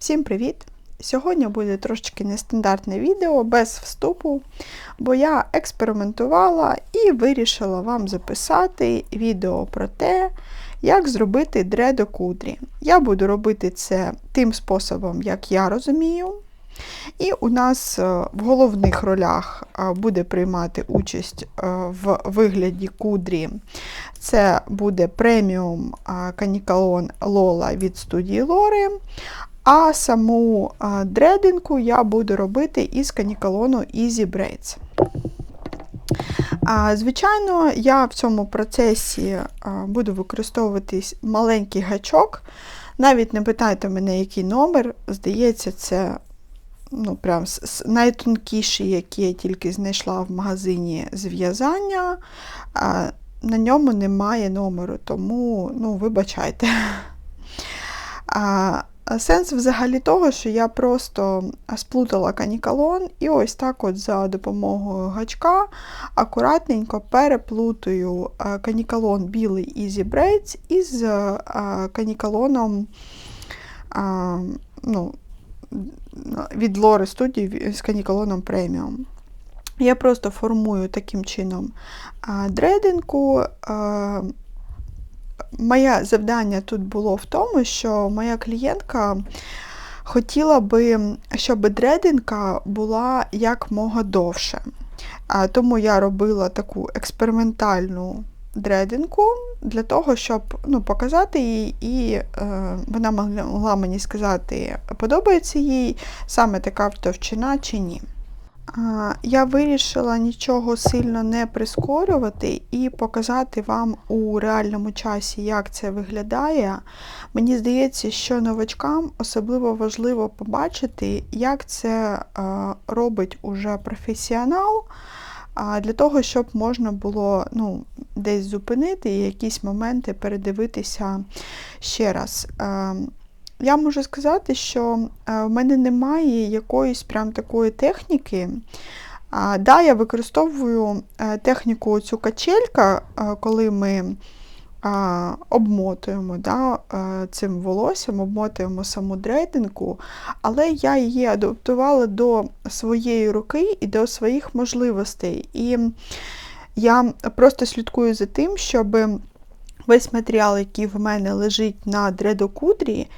Всім привіт! Сьогодні буде трошечки нестандартне відео без вступу, бо я експериментувала і вирішила вам записати відео про те, як зробити дредокудрі. Я буду робити це тим способом, як я розумію. І у нас е, в головних ролях е, буде приймати участь е, в вигляді кудрі. Це буде преміум канікалон Лола від студії Лори. А саму дрединку я буду робити із канікалону Easy Braids. Звичайно, я в цьому процесі буду використовувати маленький гачок. Навіть не питайте мене, який номер. Здається, це ну, прям найтонкіший, який я тільки знайшла в магазині зв'язання. На ньому немає номеру, тому ну, вибачайте. Сенс взагалі того, що я просто сплутала канікалон і ось так от за допомогою гачка акуратненько переплутаю канікалон білий Easy Braids із канікалоном ну, від Lore Studio з канікалоном преміум. Я просто формую таким чином дрединку. Моє завдання тут було в тому, що моя клієнтка хотіла би, щоб дрединка була як мога довше. Тому я робила таку експериментальну дрединку для того, щоб ну, показати їй, і е, вона могла мені сказати, подобається їй саме така товщина чи ні. Я вирішила нічого сильно не прискорювати і показати вам у реальному часі, як це виглядає. Мені здається, що новачкам особливо важливо побачити, як це робить уже професіонал, для того, щоб можна було ну, десь зупинити і якісь моменти передивитися ще раз. Я можу сказати, що е, в мене немає якоїсь прям такої техніки. Да, Я використовую е, техніку цю качелька, е, коли ми обмотуємо да, цим волоссям, обмотуємо саму дрейдинку, але я її адаптувала до своєї руки і до своїх можливостей. І я просто слідкую за тим, щоб весь матеріал, який в мене лежить на дредокудрі,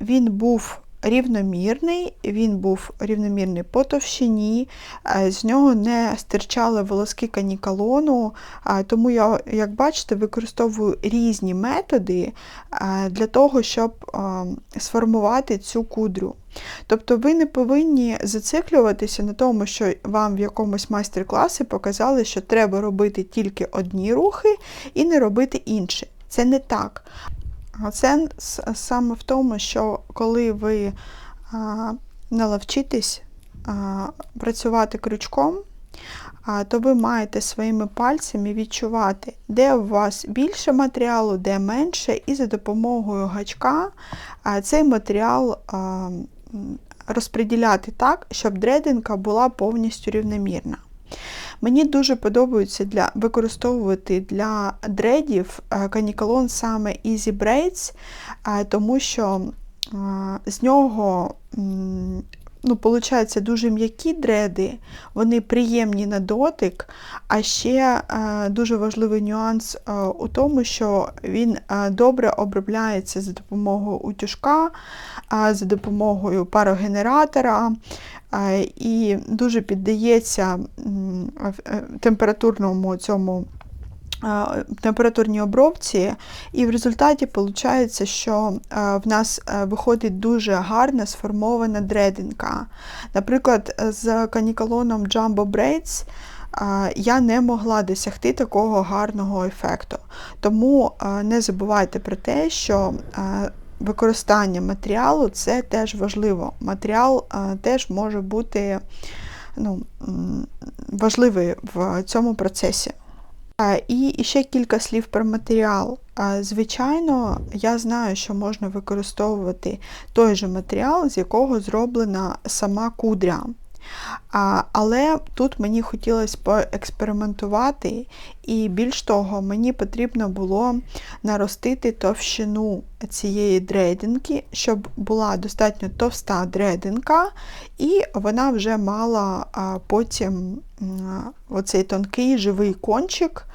він був рівномірний, він був рівномірний по товщині, з нього не стирчали волоски канікалону, тому я, як бачите, використовую різні методи для того, щоб сформувати цю кудрю. Тобто ви не повинні зациклюватися на тому, що вам в якомусь майстер-класі показали, що треба робити тільки одні рухи і не робити інші. Це не так. Сенс саме в тому, що коли ви наловчитесь працювати крючком, то ви маєте своїми пальцями відчувати, де у вас більше матеріалу, де менше, і за допомогою гачка цей матеріал розподіляти так, щоб дрединка була повністю рівномірна. Мені дуже подобається для, використовувати для дредів е, канікалон саме Easy Braids, е, тому що е, з нього ну, виходить, дуже м'які дреди, вони приємні на дотик, а ще дуже важливий нюанс у тому, що він добре обробляється за допомогою утюжка, за допомогою парогенератора і дуже піддається е, температурному цьому. Температурній обробці, і в результаті виходить, що в нас виходить дуже гарна сформована дрединка. Наприклад, з канікалоном Jumbo Braids я не могла досягти такого гарного ефекту. Тому не забувайте про те, що використання матеріалу це теж важливо. Матеріал а, теж може бути ну, важливий в цьому процесі. І ще кілька слів про матеріал. Звичайно, я знаю, що можна використовувати той же матеріал, з якого зроблена сама кудря. А, Але тут мені хотілося поекспериментувати, і більш того, мені потрібно було наростити товщину цієї дрейдинки, щоб була достатньо товста дрейдинка, і вона вже мала а, потім а, оцей тонкий живий кончик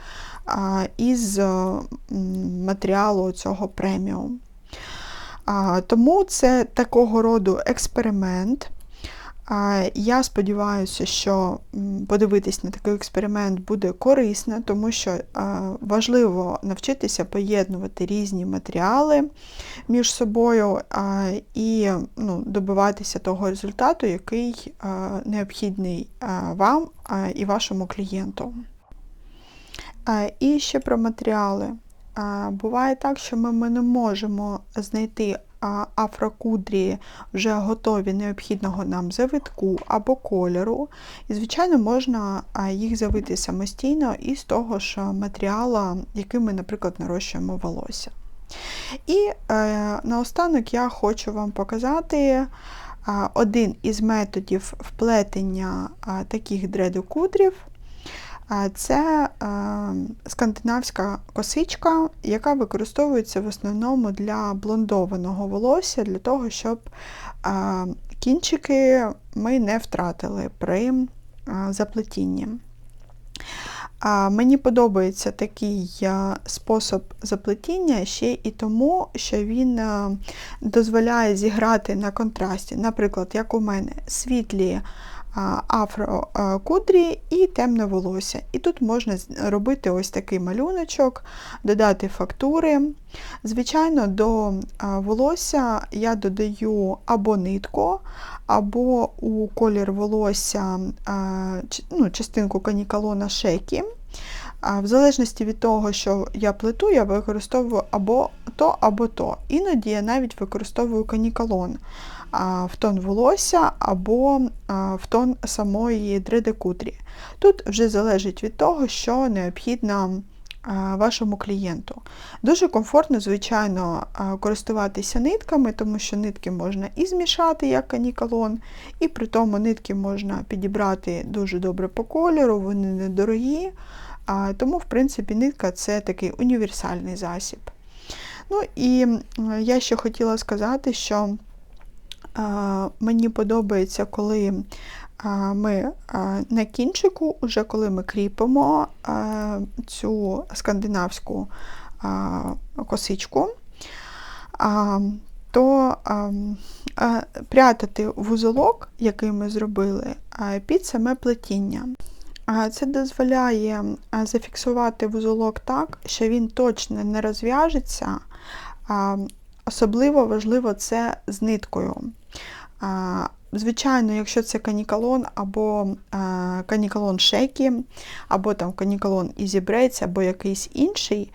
а, із а, матеріалу цього преміум. А, Тому це такого роду експеримент. Я сподіваюся, що подивитись на такий експеримент буде корисно, тому що важливо навчитися поєднувати різні матеріали між собою і ну, добиватися того результату, який необхідний вам і вашому клієнту. І ще про матеріали. Буває так, що ми не можемо знайти афрокудрі вже готові необхідного нам завитку або кольору. І, звичайно, можна їх завити самостійно із того ж матеріалу, яким ми, наприклад, нарощуємо волосся. І е, наостанок я хочу вам показати один із методів вплетення таких дредокудрів. Це скандинавська косичка, яка використовується в основному для блондованого волосся, для того, щоб кінчики ми не втратили при заплетінні. Мені подобається такий спосіб заплетіння ще і тому, що він дозволяє зіграти на контрасті. Наприклад, як у мене світлі афрокудрі і темне волосся. І тут можна робити ось такий малюночок, додати фактури. Звичайно, до волосся я додаю або нитку, або у колір волосся ну, частинку канікалона шекі. В залежності від того, що я плету, я використовую або то, або то. Іноді я навіть використовую канікалон в тон волосся або в тон самої дредекудрі. Тут вже залежить від того, що необхідно вашому клієнту. Дуже комфортно, звичайно, користуватися нитками, тому що нитки можна і змішати, як канікалон, і при тому нитки можна підібрати дуже добре по кольору, вони недорогі. Тому, в принципі, нитка це такий універсальний засіб. Ну і я ще хотіла сказати, що Мені подобається, коли ми на кінчику, уже коли ми кріпимо цю скандинавську косичку, то прятати вузолок, який ми зробили, під саме плетіння. Це дозволяє зафіксувати вузолок так, що він точно не розв'яжеться. Особливо важливо це з ниткою. Звичайно, якщо це канікалон або канікалон шекі, або там канікалон Easy або якийсь інший,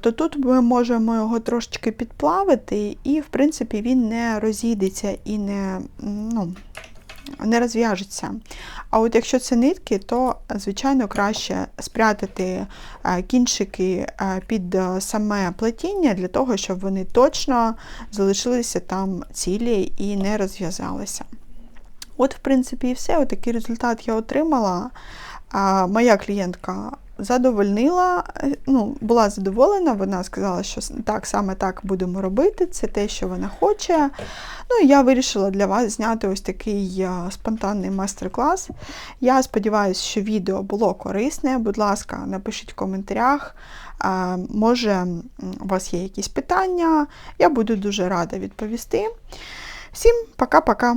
то тут ми можемо його трошечки підплавити, і, в принципі, він не розійдеться і не ну, не розв'яжеться. А от якщо це нитки, то, звичайно, краще спрятати е, кінчики е, під е, саме плетіння, для того, щоб вони точно залишилися там цілі і не розв'язалися. От, в принципі, і все. Отакий результат я отримала. Моя клієнтка задовольнила, ну, була задоволена, вона сказала, що так, саме так будемо робити, це те, що вона хоче. Ну і я вирішила для вас зняти ось такий спонтанний майстер-клас. Я сподіваюся, що відео було корисне. Будь ласка, напишіть в коментарях. Може, у вас є якісь питання, я буду дуже рада відповісти. Всім пока-пока!